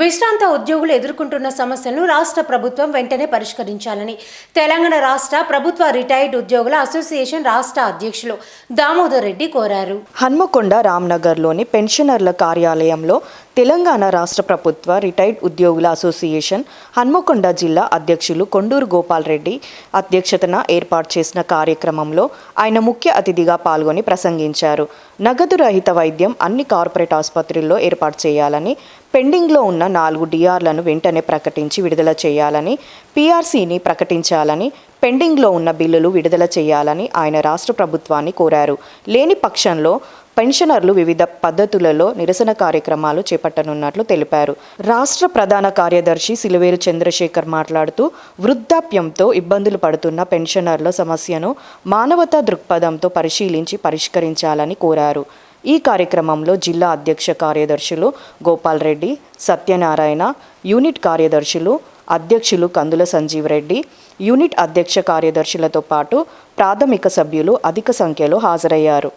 విశ్రాంత ఉద్యోగులు ఎదుర్కొంటున్న సమస్యలను రాష్ట్ర ప్రభుత్వం వెంటనే పరిష్కరించాలని. తెలంగాణ రాష్ట్ర ప్రభుత్వ రిటైర్డ్ ఉద్యోగుల అసోసియేషన్ రాష్ట్ర అధ్యక్షులు దామోదర్ రెడ్డి కోరారు. హన్మకొండ రామ్నగర్లోని పెన్షనర్ల కార్యాలయంలో తెలంగాణ రాష్ట్ర ప్రభుత్వ రిటైర్డ్ ఉద్యోగుల అసోసియేషన్ హన్మకొండ జిల్లా అధ్యక్షులు కొండూరు గోపాల్ రెడ్డి అధ్యక్షతన ఏర్పాటు చేసిన కార్యక్రమంలో ఆయన ముఖ్య అతిథిగా పాల్గొని ప్రసంగించారు. నగదు రహిత వైద్యం అన్ని కార్పొరేట్ ఆసుపత్రుల్లో ఏర్పాటు చేయాలని పెండింగ్లో ఉన్న నాలుగు డిఆర్లను వెంటనే ప్రకటించి విడుదల చేయాలని పీఆర్సీని ప్రకటించాలని పెండింగ్లో ఉన్న బిల్లులు విడుదల చేయాలని ఆయన రాష్ట్ర ప్రభుత్వాన్ని కోరారు. లేని పక్షంలో పెన్షనర్లు వివిధ పద్ధతులలో నిరసన కార్యక్రమాలు చేపట్టనున్నట్లు తెలిపారు. రాష్ట్ర ప్రధాన కార్యదర్శి సిలువేరు చంద్రశేఖర్ మాట్లాడుతూ వృద్ధాప్యంతో ఇబ్బందులు పడుతున్న పెన్షనర్ల సమస్యను మానవతా దృక్పథంతో పరిశీలించి పరిష్కరించాలని కోరారు. ఈ కార్యక్రమంలో జిల్లా అధ్యక్ష కార్యదర్శులు గోపాల్ రెడ్డి సత్యనారాయణ యూనిట్ కార్యదర్శులు అధ్యక్షులు కందుల సంజీవ్ రెడ్డి యూనిట్ అధ్యక్ష కార్యదర్శులతో పాటు ప్రాథమిక సభ్యులు అధిక సంఖ్యలో హాజరయ్యారు.